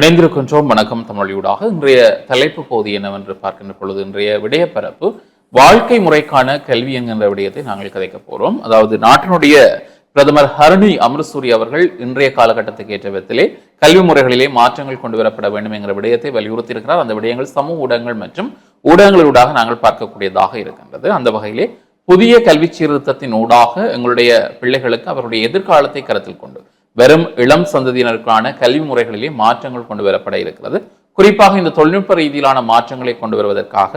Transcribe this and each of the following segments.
இணைந்திருக்கின்றோம் வணக்கம். தமிழொலியூடாக இன்றைய தலைப்பு பகுதி என்னவென்று பார்க்கின்ற பொழுது இன்றைய விடயப்பரப்பு வாழ்க்கை முறைக்கான கல்வி என்கின்ற விடயத்தை நாங்கள் கதைக்க போகிறோம் அதாவது நாட்டினுடைய பிரதமர் ஹரணி அமர்சூரி அவர்கள் இன்றைய காலகட்டத்துக்கு ஏற்ற விதத்திலே கல்வி முறைகளிலே மாற்றங்கள் கொண்டு வரப்பட வேண்டும் என்கிற விடயத்தை வலியுறுத்தி இருக்கிறார் அந்த விடயங்கள் சமூக ஊடகங்கள் மற்றும் ஊடகங்களூடாக நாங்கள் பார்க்கக்கூடியதாக இருக்கின்றது. அந்த வகையிலே புதிய கல்வி சீர்திருத்தத்தின் ஊடாக எங்களுடைய பிள்ளைகளுக்கு அவருடைய எதிர்காலத்தை கருத்தில் கொண்டு வெறும் இளம் சந்ததியினருக்கான கல்வி முறைகளிலே மாற்றங்கள் கொண்டு வரப்பட இருக்கிறது. குறிப்பாக இந்த தொழில்நுட்ப ரீதியிலான மாற்றங்களை கொண்டு வருவதற்காக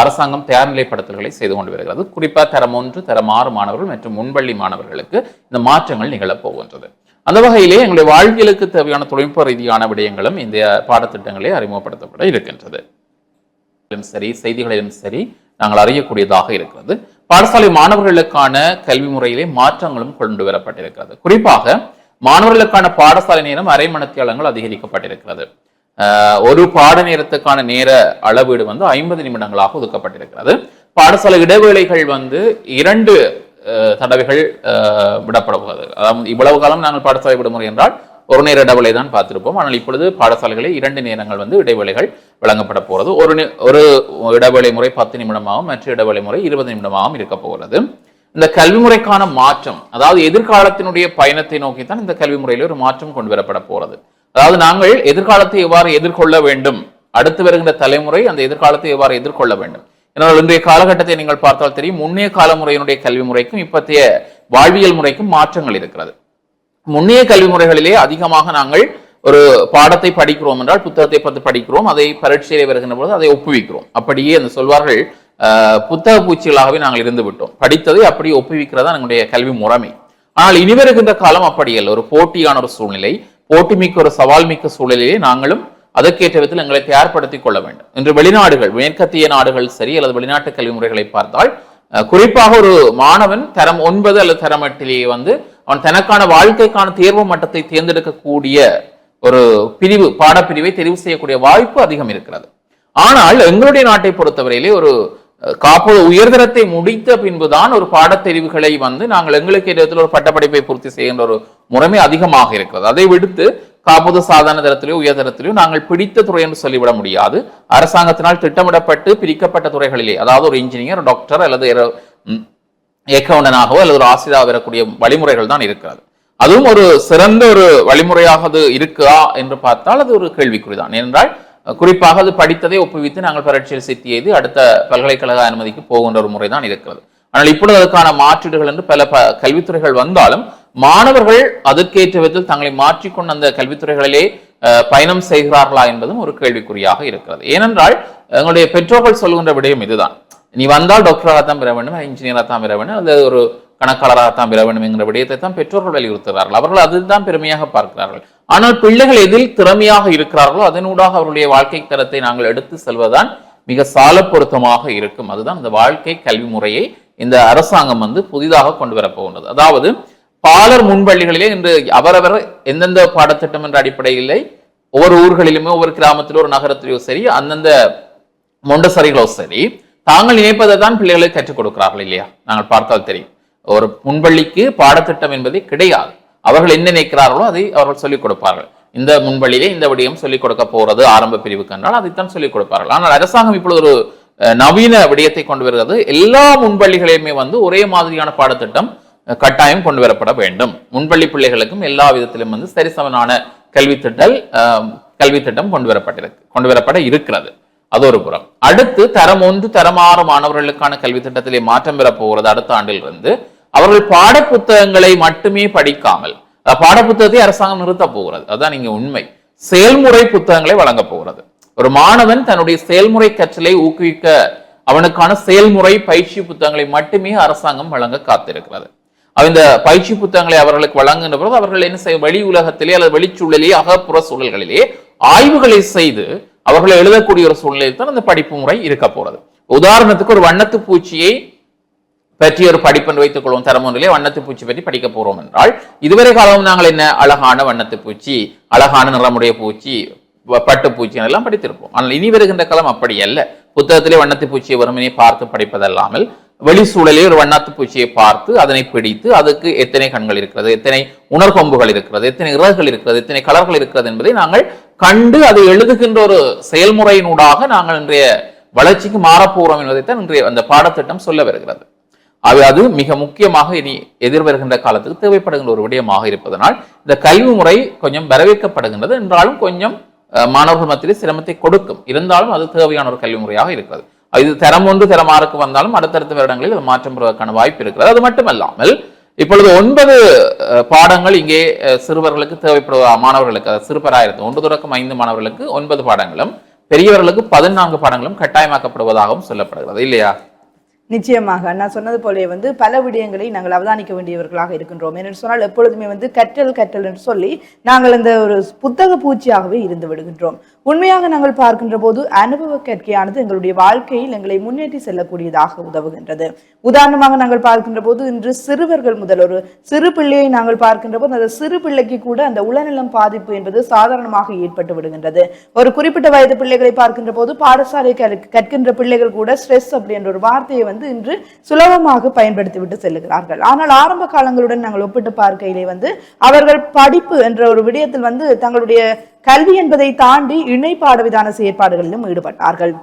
அரசாங்கம் தயார்நிலைப்படுத்தல்களை செய்து கொண்டு வருகிறது. குறிப்பாக தரம் ஒன்று தரம் ஆறு மாணவர்கள் மற்றும் முன்பள்ளி மாணவர்களுக்கு இந்த மாற்றங்கள் நிகழப்போகின்றது அந்த வகையிலே எங்களுடைய வாழ்வியலுக்கு தேவையான தொழில்நுட்ப ரீதியான விடயங்களும் இந்த பாடத்திட்டங்களே அறிமுகப்படுத்தப்பட இருக்கின்றது. சரி செய்திகளிலும் சரி நாங்கள் அறியக்கூடியதாக இருக்கிறது. பாடசாலை மாணவர்களுக்கான கல்வி முறையிலே மாற்றங்களும் கொண்டு வரப்பட்டிருக்கிறது. குறிப்பாக மாணவர்களுக்கான பாடசாலை நேரம் அரை மணித்தியாலங்கள் அதிகரிக்கப்பட்டிருக்கிறது ஒரு பாட நேரத்துக்கான நேர அளவீடு வந்து ஐம்பது நிமிடங்களாக ஒதுக்கப்பட்டிருக்கிறது. பாடசாலை இடைவேளைகள் வந்து இரண்டு தடவைகள் ஆஹ் அதாவது இவ்வளவு காலம் நாங்கள் பாடசாலை விடுமுறை என்றால் ஒரு நேர இடைவேளை தான் பார்த்திருப்போம். ஆனால் இப்பொழுது பாடசாலைகளில் இரண்டு நேரங்கள் வந்து இடைவேளைகள் வழங்கப்பட போகிறது. ஒரு ஒரு இடைவேளை முறை பத்து நிமிடமாகவும் மற்ற இடைவேளை முறை இருபது நிமிடமாகவும் இருக்க போகிறது இந்த கல்வி முறைக்கான மாற்றம் அதாவது எதிர்காலத்தினுடைய பயணத்தை நோக்கி தான் இந்த கல்வி முறையில் ஒரு மாற்றம் கொண்டு வரப்பட போறது. அதாவது நாங்கள் எதிர்காலத்தை எவ்வாறு எதிர்கொள்ள வேண்டும்? அடுத்து வருகின்ற தலைமுறை அந்த எதிர்காலத்தை எவ்வாறு எதிர்கொள்ள வேண்டும்? ஏன்னால் இன்றைய காலகட்டத்தை நீங்கள் பார்த்தால் தெரியும் முன்னைய கால முறையினுடைய கல்வி முறைக்கும் இப்பத்திய வாழ்வியல் முறைக்கும் மாற்றங்கள் இருக்கிறது. முன்னைய கல்வி முறைகளிலே அதிகமாக நாங்கள் ஒரு பாடத்தை படிக்கிறோம் என்றால் புத்தகத்தை பார்த்து படிக்கிறோம் அதை பரீட்சையிலே வருகின்ற பொழுது அதை ஒப்புவிக்கிறோம். அப்படியே அந்த சொல்வார்கள் புத்தக பூச்சிகளாகவே நாங்கள் இருந்து விட்டோம். படித்ததை அப்படி ஒப்புவிக்கிறதா நம்முடைய கல்வி முறைமை. ஆனால் இனி வருகின்ற காலம் அப்படி அல்ல. ஒரு போட்டியான ஒரு சூழ்நிலை போட்டி மிக்க ஒரு சவால் மிக்க சூழ்நிலையை நாங்களும் அதற்கேற்ற விதத்தில் எங்களை தயார்படுத்திக் கொள்ள வேண்டும். இன்று வெளிநாடுகள் மேற்கத்திய நாடுகள் சரி அல்லது வெளிநாட்டு கல்வி முறைகளை பார்த்தால் குறிப்பாக ஒரு மாணவன் தரம் ஒன்பது அல்லது தரம் எட்டிலேயே வந்து அவன் தனக்கான வாழ்க்கைக்கான தேர்வு மட்டத்தை தேர்ந்தெடுக்கக்கூடிய ஒரு பிரிவு பாடப்பிரிவை தெரிவு செய்யக்கூடிய வாய்ப்பு அதிகம் இருக்கிறது. ஆனால் எங்களுடைய நாட்டை பொறுத்தவரையிலே ஒரு காப்பு உயர்தரத்தை முடித்த பின்புதான் ஒரு பாடத்தெரிவுகளை வந்து நாங்கள் எங்களுக்கு இடத்தில் ஒரு பட்டப்படிப்பை பூர்த்தி செய்கின்ற ஒரு முறைமை அதிகமாக இருக்கிறது. அதை விடுத்து காப்பது சாதாரண தரத்திலேயோ உயர்தரத்திலேயோ நாங்கள் பிடித்த துறை என்று சொல்லிவிட முடியாது. அரசாங்கத்தினால் திட்டமிடப்பட்டு பிரிக்கப்பட்ட துறைகளிலே அதாவது ஒரு இன்ஜினியர் டாக்டர் அல்லது இயக்கவுண்டனாகவோ அல்லது ஒரு ஆசிரியராக வரக்கூடிய வழிமுறைகள் தான் இருக்கிறது. அதுவும் ஒரு சிறந்த ஒரு வழிமுறையாக அது இருக்கா என்று பார்த்தால் அது ஒரு கேள்விக்குறிதான். ஏனென்றால் குறிப்பாக அது படித்ததை ஒப்புவித்து நாங்கள் பரீட்சையில் சித்தி அடுத்த பல்கலைக்கழக அனுமதிக்கு போகின்ற ஒரு முறைதான் இருக்கிறது. ஆனால் இப்பொழுது அதற்கான மாற்றீடுகள் என்று பல ப- கல்வித்துறைகள் வந்தாலும் மாணவர்கள் அதற்கேற்ற விதத்தில் தங்களை மாற்றிக்கொண்டு அந்த கல்வித்துறைகளிலே பயணம் செய்கிறார்களா என்பதும் ஒரு கேள்விக்குறியாக இருக்கிறது. ஏனென்றால் எங்களுடைய பெற்றோர்கள் சொல்கின்ற விடயம் இதுதான். நீ வந்தால் டாக்டராக தான் பெற வேண்டும் இன்ஜினியராக தான் பெற வேண்டும் அல்லது ஒரு கணக்காளராக தான் பெற வேண்டும் என்கிற விடயத்தை தான் பெற்றோர்கள் வலியுறுத்துகிறார்கள். அவர்கள் அதுதான் பெருமையாக பார்க்கிறார்கள். ஆனால் பிள்ளைகள் எதில் திறமையாக இருக்கிறார்களோ அதனூடாக அவருடைய வாழ்க்கை தரத்தை நாங்கள் எடுத்து செல்வதுதான் மிக சால பொருத்தமாக இருக்கும். அதுதான் இந்த வாழ்க்கை கல்வி முறையை இந்த அரசாங்கம் வந்து புதிதாக கொண்டு வரப்போகின்றது அதாவது பாலர் முன்பள்ளிகளிலே இன்று அவரவர் எந்தெந்த பாடத்திட்டம் என்ற அடிப்படையிலே ஒவ்வொரு ஊர்களிலுமே ஒவ்வொரு கிராமத்திலோ ஒரு நகரத்திலோ சரி அந்தந்த மொண்டசரிகளோ சரி தாங்கள் நினைப்பதை தான் பிள்ளைகளுக்கு கற்றுக் கொடுக்கிறார்கள் இல்லையா? நாங்கள் பார்த்தால் தெரியும். ஒரு முன்பள்ளிக்கு பாடத்திட்டம் என்பதே கிடையாது. அவர்கள் என்ன நினைக்கிறார்களோ அதை அவர்கள் சொல்லிக் கொடுப்பார்கள். இந்த முன்வழியிலே இந்த விடயம் சொல்லிக் கொடுக்க போறது ஆரம்ப பிரிவுக்கு என்றால் அதைத்தான் சொல்லிக் கொடுப்பார்கள். ஆனால் அரசாங்கம் இப்பொழுது ஒரு நவீன விடயத்தை கொண்டு வருகிறது. எல்லா முன்பள்ளிகளையுமே வந்து ஒரே மாதிரியான பாடத்திட்டம் கட்டாயம் கொண்டு வரப்பட வேண்டும். முன்பள்ளி பிள்ளைகளுக்கும் எல்லா விதத்திலும் வந்து சரிசமனான கல்வித்திட்டல் கல்வி திட்டம் கொண்டு வரப்பட்டிருக்கு கொண்டு வரப்பட இருக்கிறது. அது ஒரு புறம். அடுத்து தரம் ஒன்று தரம் ஆறு மாணவர்களுக்கான கல்வி திட்டத்திலே மாற்றம் பெற போகிறது அடுத்த ஆண்டிலிருந்து. அவர்கள் பாடப்புத்தகங்களை மட்டுமே படிக்காமல் பாட பாடப்புத்தகத்தை அரசாங்கம் நிறுத்த போகிறது. அதுதான் இங்க உண்மை. செயல்முறை புத்தகங்களை வழங்க போகிறது. ஒரு மாணவன் தன்னுடைய செயல்முறை கற்றலை ஊக்குவிக்க அவனுக்கான செயல்முறை பயிற்சி புத்தகங்களை மட்டுமே அரசாங்கம் வழங்க காத்திருக்கிறது. இந்த பயிற்சி புத்தகங்களை அவர்களுக்கு வழங்குகின்ற பொழுது அவர்கள் என்ன செய்ய வெளி உலகத்திலே அல்லது வெளிச்சூழலே அகப்புற சூழல்களிலே ஆய்வுகளை செய்து அவர்கள் எழுதக்கூடிய ஒரு சூழ்நிலையில் தான் அந்த படிப்பு முறை இருக்க போறது உதாரணத்துக்கு ஒரு வண்ணத்து பூச்சியை பற்றி ஒரு படிப்பென்று வைத்துக் கொள்வோம். தரம் ஒன்றிலே வண்ணத்து பூச்சி பற்றி படிக்க போறோம் என்றால் இதுவரை காலம் நாங்கள் என்ன? அழகான வண்ணத்து பூச்சி அழகான நிறமுடைய பூச்சி பட்டு பூச்சி எல்லாம் படித்திருப்போம். ஆனால் இனி வருகின்ற காலம் அப்படி அல்ல. புத்தகத்திலே வண்ணத்து பூச்சியை வெறுமனே பார்த்து படிப்பதல்லாமல் வெளி சூழலே ஒரு வண்ணாத்து பூச்சியை பார்த்து அதனை பிடித்து அதுக்கு எத்தனை கண்கள் இருக்கிறது எத்தனை உணர்கொம்புகள் இருக்கிறது எத்தனை இறகுகள் இருக்கிறது எத்தனை கலர்கள் இருக்கிறது என்பதை நாங்கள் கண்டு அதை எழுதுகின்ற ஒரு செயல்முறையினூடாக நாங்கள் இன்றைய வளர்ச்சிக்கு மாறப்போகிறோம் என்பதைத்தான் இன்றைய அந்த பாடத்திட்டம் சொல்ல வருகிறது. அது அது மிக முக்கியமாக இனி எதிர்வருகின்ற காலத்துக்கு தேவைப்படுகின்ற ஒரு விடயமாக இருப்பதனால் இந்த கல்வி முறை கொஞ்சம் வரவேற்கப்படுகின்றது. என்றாலும் கொஞ்சம் மாணவர்கள் மத்தியிலே சிரமத்தை கொடுக்கும். இருந்தாலும் அது தேவையான ஒரு கல்வி முறையாக இருக்கிறது. இது தரம் ஒன்று தரம் ஆறுக்கு வந்தாலும் அடுத்தடுத்த வருடங்களில் அது மாற்றம் பெறுவதற்கான வாய்ப்பு இருக்கிறது. அது மட்டுமல்லாமல் இப்பொழுது ஒன்பது அஹ், பாடங்கள் இங்கே சிறுவர்களுக்கு தேவைப்படுவ மாணவர்களுக்கு அதாவது சிறுபராயிரத்து ஒன்று தொடக்கம் ஐந்து மாணவர்களுக்கு ஒன்பது பாடங்களும் பெரியவர்களுக்கு பதினான்கு பாடங்களும் கட்டாயமாக்கப்படுவதாகவும் சொல்லப்படுகிறது. இல்லையா? நிச்சயமாக. நான் சொன்னது போலே வந்து பல விடயங்களை நாங்கள் அவதானிக்க வேண்டியவர்களாக இருக்கின்றோம். என்று சொன்னால் எப்பொழுதுமே வந்து கற்றல் கற்றல் என்று சொல்லி நாங்கள் இந்த ஒரு புத்தக பூச்சியாகவே இருந்து விடுகின்றோம். உண்மையாக நாங்கள் பார்க்கின்ற போது அனுபவ கற்கையானது எங்களுடைய வாழ்க்கையில் எங்களை முன்னேற்றி செல்லக்கூடியதாக உதவுகின்றது. உதாரணமாக நாங்கள் பார்க்கின்ற போது இன்று சிறுவர்கள் முதல் ஒரு சிறு பிள்ளையை நாங்கள் பார்க்கின்ற போது அந்த சிறு பிள்ளைக்கு கூட அந்த உளநலம் பாதிப்பு என்பது சாதாரணமாக ஏற்பட்டு விடுகின்றது. ஒரு குறிப்பிட்ட வயது பிள்ளைகளை பார்க்கின்ற போது பாடசாலை கற்க- கற்கின்ற பிள்ளைகள் கூட ஸ்ட்ரெஸ் அப்படின்ற ஒரு வார்த்தையை வந்து இன்று சுலபமாக பயன்படுத்தி விட்டு செல்லுகிறார்கள். ஆனால் ஆரம்ப காலங்களுடன் நாங்கள் ஒப்பிட்டு பார்க்கையிலே வந்து அவர்கள் படிப்பு என்ற ஒரு விடயத்தில் வந்து தங்களுடைய கல்வி என்பதை தாண்டி இணை பாடவிதான செயற்பாடுகளிலும் ஈடுபட்டார்கள்.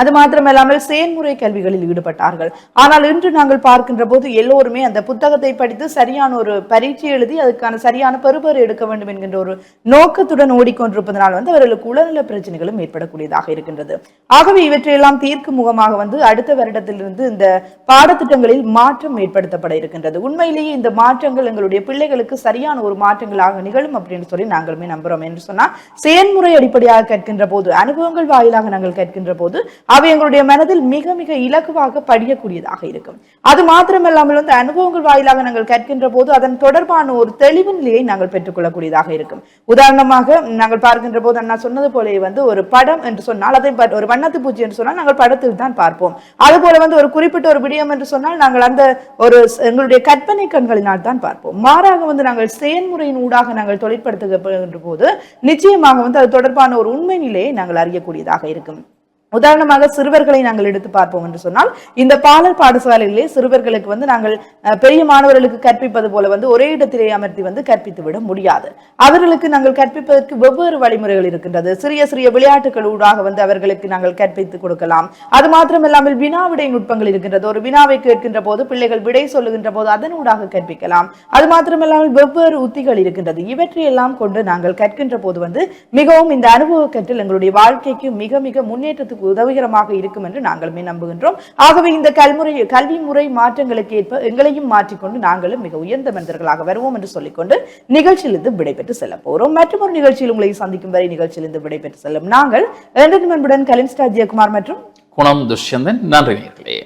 அது மாத்திரமல்லாமல் செயல்முறை கல்விகளில் ஈடுபட்டார்கள். ஆனால் இன்று நாங்கள் பார்க்கின்ற போது எல்லோருமே அந்த புத்தகத்தை படித்து சரியான ஒரு பரீட்சை எழுதி அதுக்கான சரியான பெறுபேறு எடுக்க வேண்டும் என்கின்ற ஒரு நோக்கத்துடன் ஓடிக்கொண்டிருப்பதனால் வந்து அவர்களுக்கு உடல்நல பிரச்சனைகளும் ஏற்படக்கூடியதாக இருக்கின்றது. ஆகவே இவற்றையெல்லாம் தீர்க்கும் முகமாக வந்து அடுத்த வருடத்திலிருந்து இந்த பாடத்திட்டங்களில் மாற்றம் ஏற்படுத்தப்பட இருக்கின்றது. உண்மையிலேயே இந்த மாற்றங்கள் எங்களுடைய பிள்ளைகளுக்கு சரியான ஒரு மாற்றங்களாக நிகழும் அப்படின்னு சொல்லி நாங்களுமே நம்புறோம் என்று சொன்னா செயல்முறை அடிப்படையாக கற்கின்ற போது அனுபவங்கள் வாயிலாக நாங்கள் கற்கின்ற போது அவை எங்களுடைய மனதில் மிக மிக இலகுவாக படியக்கூடியதாக இருக்கும். அது மாத்திரமல்லாமல் வந்து அனுபவங்கள் வாயிலாக நாங்கள் கற்கின்ற போது அதன் தொடர்பான ஒரு தெளிவு நிலையை நாங்கள் பெற்றுக்கொள்ளக்கூடியதாக இருக்கும். உதாரணமாக நாங்கள் பார்க்கின்ற போது நான் சொன்னது போலே வந்து ஒரு படம் என்று சொன்னால் அதை ஒரு வண்ணத்து பூஜை என்று சொன்னால் நாங்கள் படத்தில் தான் பார்ப்போம். அதுபோல வந்து ஒரு குறிப்பிட்ட ஒரு விடயம் என்று சொன்னால் நாங்கள் அந்த ஒரு எங்களுடைய கற்பனை கண்களினால் தான் பார்ப்போம். மாறாக வந்து நாங்கள் செயல்முறையின் ஊடாக நாங்கள் தொழிற்படுத்துகின்ற போது நிச்சயமாக வந்து அது தொடர்பான ஒரு உண்மை நிலையை நாங்கள் அறியக்கூடியதாக இருக்கும். உதாரணமாக சிறுவர்களை நாங்கள் எடுத்து பார்ப்போம் என்று சொன்னால் இந்த பாலர் பாடசாலையிலே சிறுவர்களுக்கு வந்து நாங்கள் பெரிய மாணவர்களுக்கு கற்பிப்பது போல வந்து ஒரே இடத்திலே அமர்த்தி வந்து கற்பித்து விட முடியாது. அவர்களுக்கு நாங்கள் கற்பிப்பதற்கு வெவ்வேறு வழிமுறைகள் இருக்கின்றது. சிறிய சிறிய விளையாட்டுகள் ஊடாக வந்து அவர்களுக்கு நாங்கள் கற்பித்து கொடுக்கலாம். அது மாத்திரமில்லாமல் வினா விடை நுட்பங்கள் இருக்கின்றது. ஒரு வினாவை கேட்கின்ற போது பிள்ளைகள் விடை சொல்லுகின்ற போது அதன் ஊடாக கற்பிக்கலாம். அது மாத்திரமில்லாமல் வெவ்வேறு உத்திகள் இருக்கின்றது. இவற்றையெல்லாம் கொண்டு நாங்கள் கற்கின்ற போது வந்து மிகவும் இந்த அனுபவ கற்றல் எங்களுடைய வாழ்க்கைக்கு மிக மிக முன்னேற்றத்துக்கு உதவிகரமாக இருக்கும் என்று நாங்களுமே நம்புகின்றோம். ஆகவே இந்த கல்முறை கல்வி முறை மாற்றங்களுக்கு ஏற்ப எங்களையும் மாற்றிக்கொண்டு நாங்களும் மிக உயர்ந்த மனிதர்களாக வருவோம் என்று சொல்லிக்கொண்டு நிகழ்ச்சியிலிருந்து விடைபெற்று செல்ல போறோம். மற்றும் ஒரு நிகழ்ச்சியில் உங்களை சந்திக்கும் வரை நிகழ்ச்சியிலிருந்து விடைபெற்று செல்லும் நாங்கள். என்டர்டைன்மெண்ட்டுடன் கலின்ஸ்டா ஜெயக்குமார் மற்றும் குணம் துஷ்யந்தன். நன்றி நேர்களே.